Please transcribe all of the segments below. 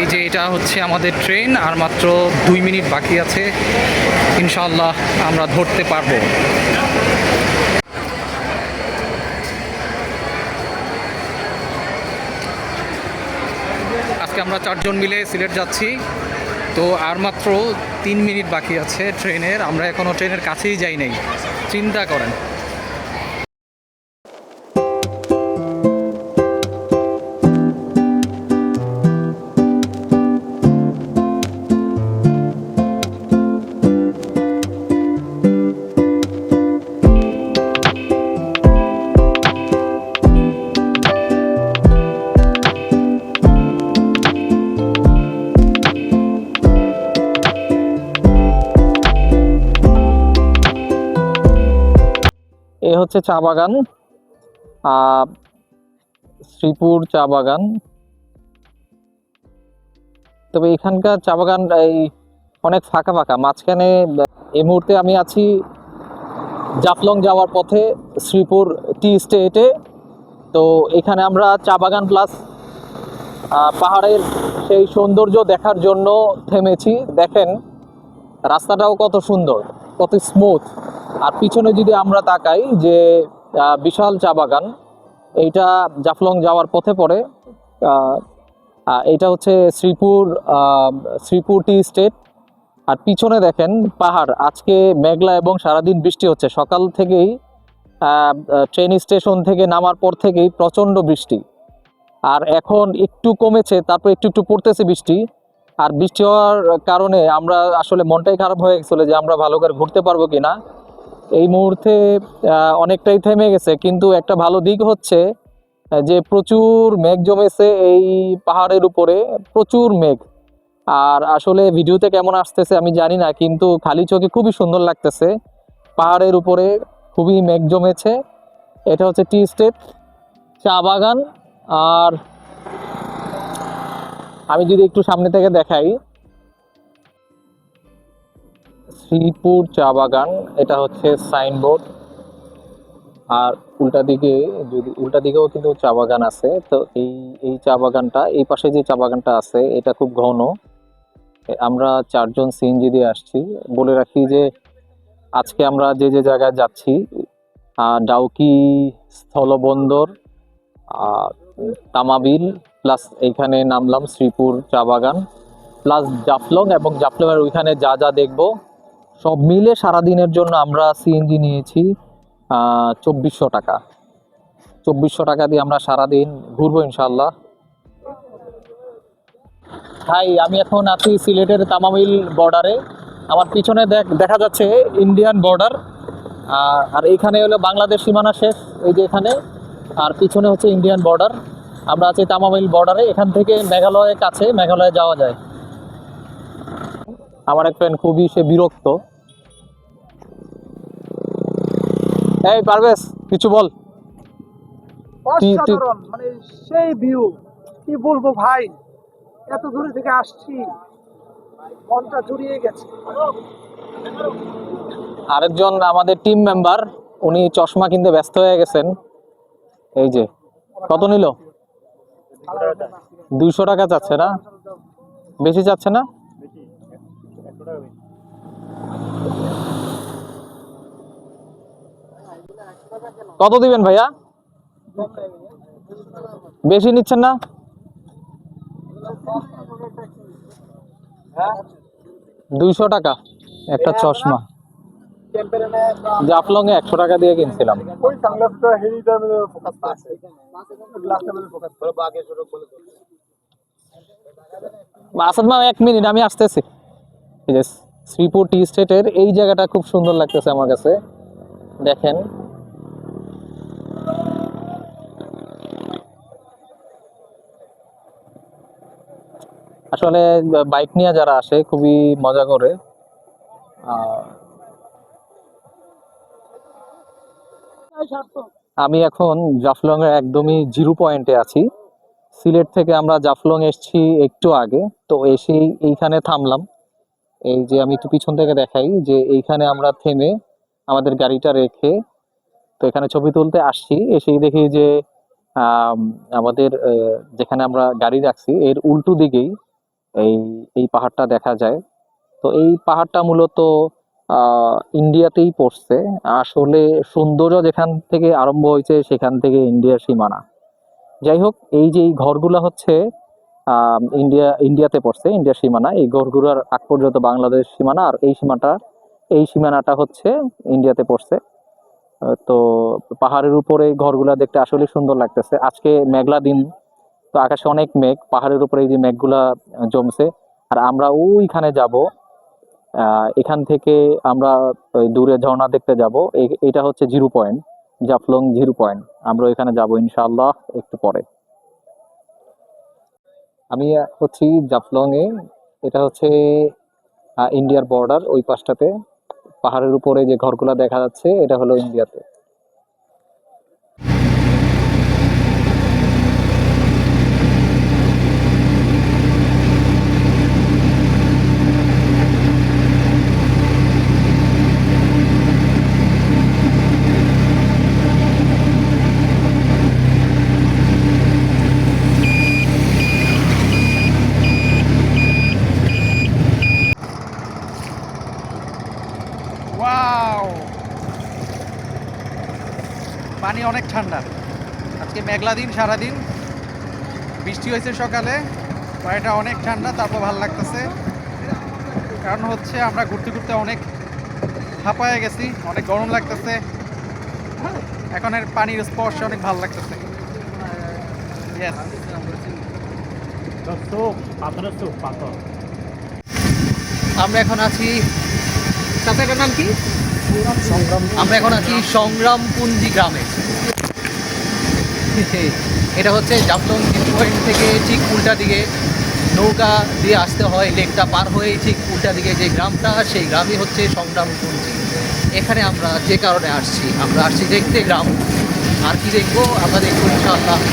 এই যে এটা হচ্ছে আমাদের ট্রেন, আর মাত্র দুই মিনিট বাকি আছে। ইনশাল্লাহ আমরা ধরতে পারব। আজকে আমরা চারজন মিলে সিলেট যাচ্ছি। তো আর মাত্র তিন মিনিট বাকি আছে ট্রেনের। আমরা এখনও ট্রেনের কাছেই যাই নাই। চিন্তা করেন। হচ্ছে চা বাগান শ্রীপুর চা বাগান। তবে এখানকার চা বাগান এই অনেক ফাঁকা ফাঁকা। মাঝখানে এই মুহূর্তে আমি আছি জাফলং যাওয়ার পথে শ্রীপুর টি স্টেটে। তো এখানে আমরা চা বাগান প্লাস পাহাড়ের সেই সৌন্দর্য দেখার জন্য থেমেছি। দেখেন, রাস্তাটাও কত সুন্দর, কত স্মুথ আর পিছনে যদি আমরা তাকাই যে বিশাল চা বাগান, এইটা জাফলং যাওয়ার পথে পড়ে এটা হচ্ছে শ্রীপুর শ্রীপুর টি স্টেট। আর পিছনে দেখেন পাহাড়, আজকে মেঘলা এবং সারাদিন বৃষ্টি হচ্ছে। সকাল থেকেই ট্রেন স্টেশন থেকে নামার পর থেকেই প্রচণ্ড বৃষ্টি। আর এখন একটু কমেছে, তারপর একটু একটু পড়তেছে বৃষ্টি। আর বৃষ্টি হওয়ার কারণে আমরা আসলে মনটাই খারাপ হয়ে গেছিল যে আমরা ভালো করে ঘুরতে পারব কিনা। এই মুহূর্তে অনেকটাই থেমে গেছে। কিন্তু একটা ভালো দিক হচ্ছে যে প্রচুর মেঘ জমেছে এই পাহাড়ের উপরে, প্রচুর মেঘ। আর আসলে ভিডিওতে কেমন আসতেছে আমি জানি না, কিন্তু খালি চোখে খুবই সুন্দর লাগতেছে। পাহাড়ের উপরে খুবই মেঘ জমেছে। এটা হচ্ছে টি স্টেট চা বাগান। আর আমি যদি একটু সামনে থেকে দেখাই শ্রীপুর চা বাগান, এটা হচ্ছে সাইনবোর্ড। আর উল্টা দিকে যদি উল্টা দিকেও কিন্তু চা বাগান আছে। তো এই এই চা বাগানটা এই পাশে যে চা বাগানটা আছে, এটা খুব ঘন। আমরা চারজন সিএনজি দিয়ে আসছি। বলে রাখি যে, আজকে আমরা যে যে জায়গায় যাচ্ছি ডাউকি, স্থলবন্দর তামাবিল, প্লাস এইখানে নামলাম শ্রীপুর চা বাগান, প্লাস জাফলং এবং জাফলংয়ের ওইখানে যা যা দেখব সব মিলে সারাদিনের জন্য আমরা সিএনজি নিয়েছি চব্বিশশো টাকা। চব্বিশশো টাকা দিয়ে আমরা সারাদিন ঘুরবো ইনশাল্লাহ হাই আমি এখন আছি সিলেটের তামামিল বর্ডারে আমার পিছনে দেখ, দেখা যাচ্ছে ইন্ডিয়ান বর্ডার আর এইখানে হলো বাংলাদেশ সীমানা শেষ, এই যে এখানে। আর পিছনে হচ্ছে ইন্ডিয়ান বর্ডার আমরা আছি তামামিল বর্ডারে এখান থেকে মেঘালয়ের কাছে মেঘালয়ে যাওয়া যায়। আমার এক ফ্রেন্ড খুবই, সে বিরক্ত। এই পারভেজ কিছু বল। অসাধারণ মানে সেই ভিউ কি বলব ভাই? এত দূরে থেকে আসছি মনটা জুড়িয়ে গেছে। আরেকজন আমাদের টিম মেম্বার উনি চশমা কিনতে ব্যস্ত হয়ে গেছেন। এই যে কত নিল? দুইশো টাকা চাচ্ছে না? বেশি চাচ্ছে না? কত দিবেন ভাইয়া? বেশি নিচ্ছেন না? দুইশো টাকা, একটা চশমা। জাফলং এ একশো টাকা দিয়ে কিনছিলাম। আসাদ মা এক মিনিট, আমি আসতেছি। শ্রীপুর টি স্টেটের এই জায়গাটা খুব সুন্দর লাগতেছে আমার কাছে। দেখেন আসলে বাইক নিয়ে যারা আসে খুবই মজা করে। আমি এখন জাফলং এর একদমই জিরো পয়েন্টে আছি। সিলেট থেকে আমরা জাফলং এসেছি একটু আগে তো এসেই এইখানে থামলাম। এই যে আমি একটু পিছন থেকে দেখাই যে এইখানে আমরা থেমে আমাদের গাড়িটা রেখে তো এখানে ছবি তুলতে আসছি। এসেই দেখি যে আম, আমাদের যেখানে আমরা গাড়ি রাখছি এর উল্টো দিকেই এই এই পাহাড়টা দেখা যায়। তো এই পাহাড়টা মূলত ইন্ডিয়াতেই পড়ছে। আসলে সৌন্দর্য যেখান থেকে আরম্ভ হয়েছে সেখান থেকে ইন্ডিয়ার সীমানা। যাই হোক, এই যে এই ঘরগুলা হচ্ছে ইন্ডিয়া, ইন্ডিয়াতে পড়ছে, ইন্ডিয়ার সীমানা। এই ঘরগুলোর আগ পর্যন্ত বাংলাদেশ সীমানা আর এই সীমাটা, এই সীমানাটা হচ্ছে ইন্ডিয়াতে পড়ছে। তো পাহাড়ের উপরে ঘরগুলা দেখতে আসলে সুন্দর লাগতেছে। আজকে মেঘলা দিন তো আকাশে অনেক মেঘ, পাহাড়ের উপরে এই যে মেঘগুলা জমছে। আর আমরা ওইখানে যাব এখান থেকে আমরা দূরে ঝর্ণা দেখতে যাব। এটা হচ্ছে zero point, Jaflong zero point. আমরা ওইখানে যাব ইনশাআল্লাহ একটু পরে। আমি হচ্ছি জাফলং এ এটা হচ্ছে ইন্ডিয়ার বর্ডার ওই পাশটাতে। পাহাড়ের উপরে যে ঘরগুলা দেখা যাচ্ছে, এটা হলো ইন্ডিয়াতে। ওয়াও পানি অনেক ঠান্ডা। আজকে মেঘলা দিন সারাদিন বৃষ্টি হয়েছে সকালে পানিটা অনেক ঠান্ডা তারপর ভালো লাগতেছে। কারণ হচ্ছে আমরা ঘুরতে ঘুরতে অনেক হাঁপায়ে গেছি অনেক গরম লাগতেছে। এখন এর পানির স্পর্শ অনেক ভালো লাগতেছে। আমরা এখন আছি চাচাটার নাম কি? আমরা এখন আছি সংগ্রামপুঞ্জি গ্রামে। এটা হচ্ছে জাফলং ভিউ পয়েন্ট থেকে ঠিক উল্টা দিকে। নৌকা দিয়ে আসতে হয়, লেকটা পার হয়ে ঠিক উল্টা দিকে যে গ্রামটা, সেই গ্রামই হচ্ছে সংগ্রামপুঞ্জি। এখানে আমরা যে কারণে আসছি, আমরা আসছি দেখতে গ্রাম। আর কি দেখব? আমরা দেখব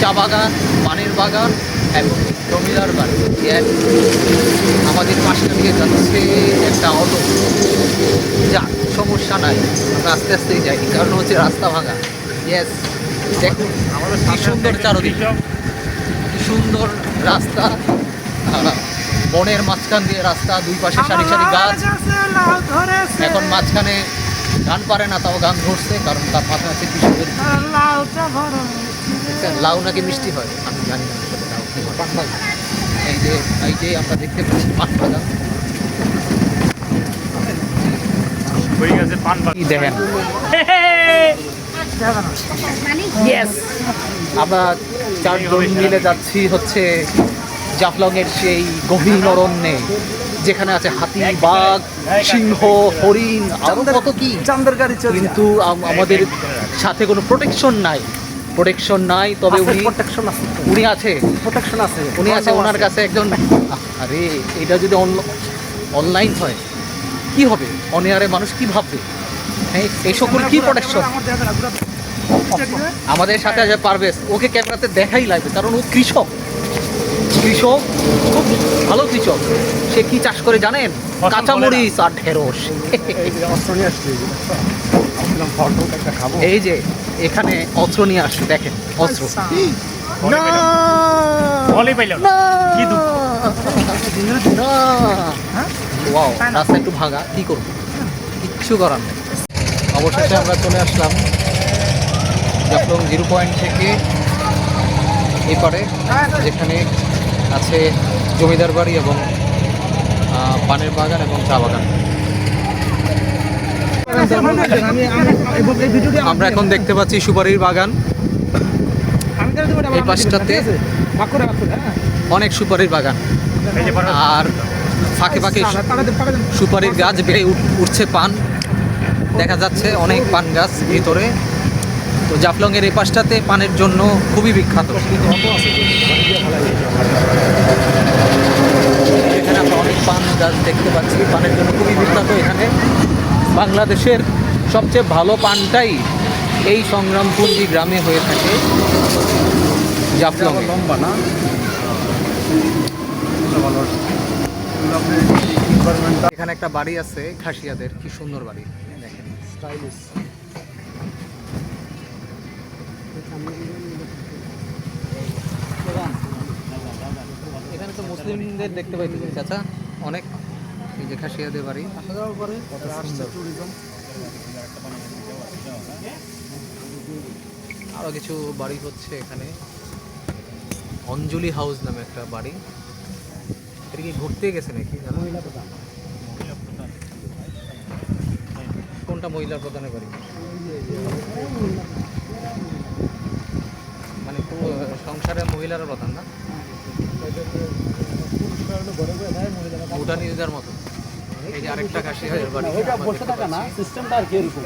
চা বাগান, পানের বাগান এবং জমিদার বাড়ি. আমাদের পাশটা দিয়ে যাচ্ছে একটা অটো। যাক সমস্যা নাই আমরা আস্তে আস্তেই যাই। কারণ হচ্ছে রাস্তা ভাঙা। ইয়েস দেখুন আমাদের কি সুন্দর চারদিক। কি সুন্দর রাস্তা। বনের মাঝখান দিয়ে রাস্তা দুই পাশে সারি সারি গাছ। এখন মাঝখানে গান পারে না তাও গান ধরছে কারণ তার মাথায় আছে কৃষকের লাউ নাকি মিষ্টি হয় আমি জানি না। হয়। এই যে এই যে আমরা দেখতে পাচ্ছি পান বাগান হয়ে গেছে দেখেন আমরা মিলে যাচ্ছি হচ্ছে জাফলংয়ের সেই গভীর যেখানে আছে হাতি বাঘ সিংহ হরিণ কত কি কিন্তু আমাদের সাথে কোনো প্রোটেকশন নাই প্রোটেকশন নাই তবে উনি প্রোটেকশন আছে উনি আছে। প্রোটেকশন আছে উনি আছে ওনার কাছে একজন আরে এটা যদি অনলাইন হয় কি হবে? অনেয়ারে মানুষ কি ভাববে? হ্যাঁ এই সকল কি প্রোটেকশন আমাদের সাথে আছে পারভেজ। ওকে ক্যামেরাতে দেখাই লাগবে কারণ ও কৃষক। কৃষক খুব ভালো কৃষক। সে কি চাষ করে জানেন? কাঁচামরিচ আর ঢেঁড়স। এই যে এখানে অস্ত্র নিয়ে আসছে দেখেন অস্ত্র। না। বলে পাইলাম কি দুঃখ? ওয়াও রাস্তা একটু ভাঙা কি করব? কিচ্ছু করার নেই। অবশেষে আমরা চলে আসলাম জাফলং জিরো পয়েন্ট থেকে এপারে যেখানে আছে জমিদার বাড়ি এবং পানের বাগান এবং চা বাগান। আমরা এখন দেখতে পাচ্ছি সুপারির বাগান। এই পাশটাতে অনেক সুপারির বাগান। আর ফাঁকে ফাঁকে সুপারির গাছ বেড়ে উঠছে পান। দেখা যাচ্ছে অনেক পান গাছ ভিতরে। তো জাফলং এর এই পাশটাতে পানের জন্য খুবই বিখ্যাত। এখানে আমরা অনেক পান গাছ দেখতে পাচ্ছি। পানের জন্য খুবই বিখ্যাত এখানে। বাংলাদেশের সবচেয়ে ভালো পানটাই এই সংগ্রামপুঞ্জি গ্রামে হয়ে থাকে জাফলং লম্বা না? এখানে একটা বাড়ি আছে খাসিয়াদের কি সুন্দর বাড়ি। দেখেন স্টাইলিশ এখানে তো মুসলিমদের দেখতে পাইতেছি চাচা অনেক। যে খাসিয়াদের বাড়ি আরও কিছু বাড়ি হচ্ছে এখানে। অঞ্জলি হাউস নামে একটা বাড়ি। এটা কি ঘুরতে গেছে নাকি? কোনটা মহিলা প্রধানের বাড়ি? মানে সংসারে মহিলারা প্রধান না? ভুটানিদের মতো এই যে আরেকটা খাসি হয় ওইটা বসে থাকা না সিস্টেমটা আর কি এরকম?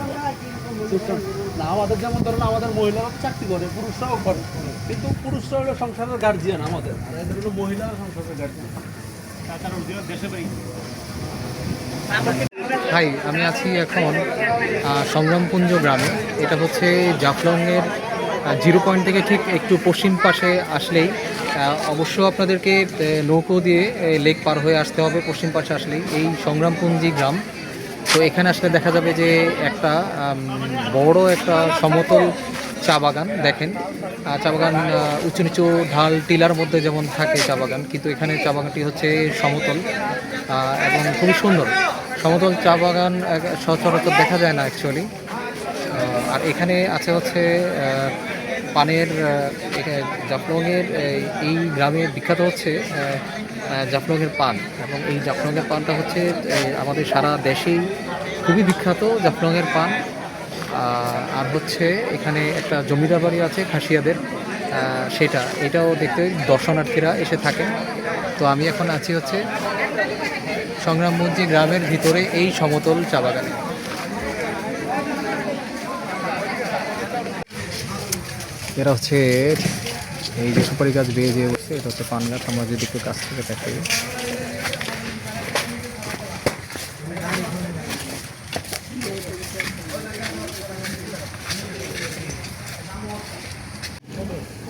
সিস্টেম না আমাদের যেমন ধরুন আমাদের মহিলারাও চাকরি করে পুরুষরাও করে কিন্তু পুরুষরা হলো সংসারের গার্জিয়ান আমাদের। আর এদের হলো মহিলারা সংসারের গার্জিয়ান তাছাড়া ওদের দেশে বাড়ি হাই আমি আছি এখন সংগ্রামপুঞ্জ গ্রামে। এটা হচ্ছে জাফলংয়ের জিরো পয়েন্ট থেকে ঠিক একটু পশ্চিম পাশে আসলেই অবশ্য আপনাদেরকে নৌকো দিয়ে লেক পার হয়ে আসতে হবে পশ্চিম পাশে আসলেই, এই সংগ্রামপুঞ্জি গ্রাম। তো এখানে আসলে দেখা যাবে যে একটা বড় একটা সমতল চা বাগান, দেখেন। চা বাগান উঁচু নিচু ঢাল, টিলার মধ্যে যেমন থাকে চা বাগান, কিন্তু এখানে চা বাগানটি হচ্ছে সমতল এবং খুবই সুন্দর। সমতল চা বাগান সচরাচর দেখা যায় না অ্যাকচুয়ালি আর এখানে আছে হচ্ছে পানের জাফলংয়ের এই- গ্রামে বিখ্যাত হচ্ছে জাফলংয়ের পান। এবং এই জাফলংয়ের পানটা হচ্ছে আমাদের সারা দেশেই খুবই বিখ্যাত জাফলংয়ের পান। আর হচ্ছে এখানে একটা জমিদার বাড়ি আছে, খাসিয়াদের সেটা, এটাও দেখতে দর্শনার্থীরা এসে থাকেন। তো আমি এখন আছি হচ্ছে সংগ্রামগঞ্জি গ্রামের ভিতরে এই সমতল চা বাগানে। এরা হচ্ছে এই যে সুপারি গাছ বেয়ে যে বসছে এটা হচ্ছে পান গাছ। আমরা যদি একটু কাছ থেকে দেখাই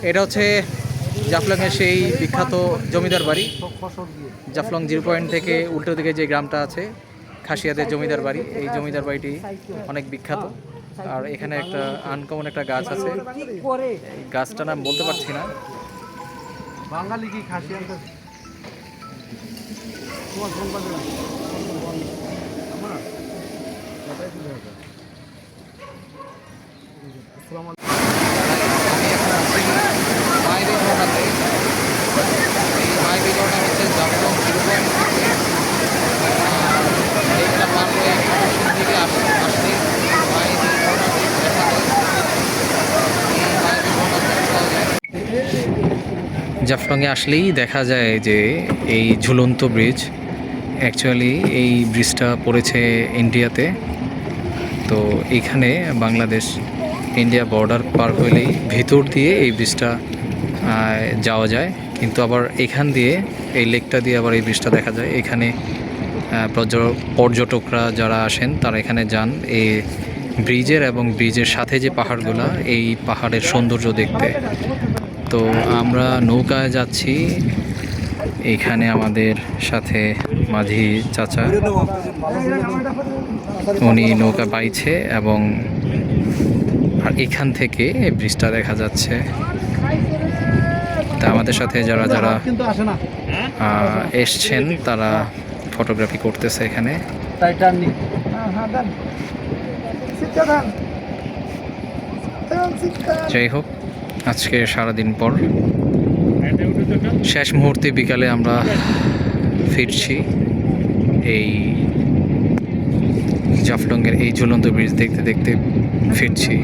এটা হচ্ছে জাফলংয়ের সেই বিখ্যাত জমিদার বাড়ি। জাফলং জিরো পয়েন্ট থেকে উল্টো দিকে যে গ্রামটা আছে, খাসিয়াদের জমিদার বাড়ি। এই জমিদার বাড়িটি অনেক বিখ্যাত। আর এখানে একটা আনকমন একটা গাছ আছে। গাছটা গাছটার নাম বলতে পারছি না। বাঙালি কি খাসি আসসালামু আমি এখন আছি মায়ের ঘটনাতে এই মায়ের ঘটনা হচ্ছে জাফলং জিরো পয়েন্ট থেকে আহ, এইটা পার হয়ে একটু পশ্চিম দিকে আস- আসলে মায়ের ঘটনাটি দেখা যায় এই মায়ের ঘটনা দেখা যায় জাফলংয়ে আসলেই দেখা যায় যে এই ঝুলন্ত ব্রিজ অ্যাকচুয়ালি এই ব্রিজটা পড়েছে ইন্ডিয়াতে তো এখানে বাংলাদেশ ইন্ডিয়া বর্ডার পার হলেই ভিতর দিয়ে এই ব্রিজটা যাওয়া যায়। কিন্তু আবার এখান দিয়ে, এই লেকটা দিয়ে আবার এই ব্রিজটা দেখা যায়। এখানে পর্যটকরা যারা আসেন, তারা এখানে যান। এই ব্রিজের এবং ব্রিজের সাথে যে পাহাড়গুলো, এই পাহাড়ের সৌন্দর্য দেখতে। তো আমরা নৌকায় যাচ্ছি। এখানে আমাদের সাথে মাঝি চাচা। উনি নৌকা পাইছে এবং আর এখান থেকে এই ব্রিজটা দেখা যাচ্ছে। তা আমাদের সাথে যারা যারা এসছেন তারা ফটোগ্রাফি করতেছে এখানে। যাই হোক আজকে সারাদিন পর। শেষ মুহূর্তে বিকালে আমরা ফিরছি এই জাফলংয়ের এই ঝুলন্ত ব্রিজ দেখতে দেখতে ফিরছি।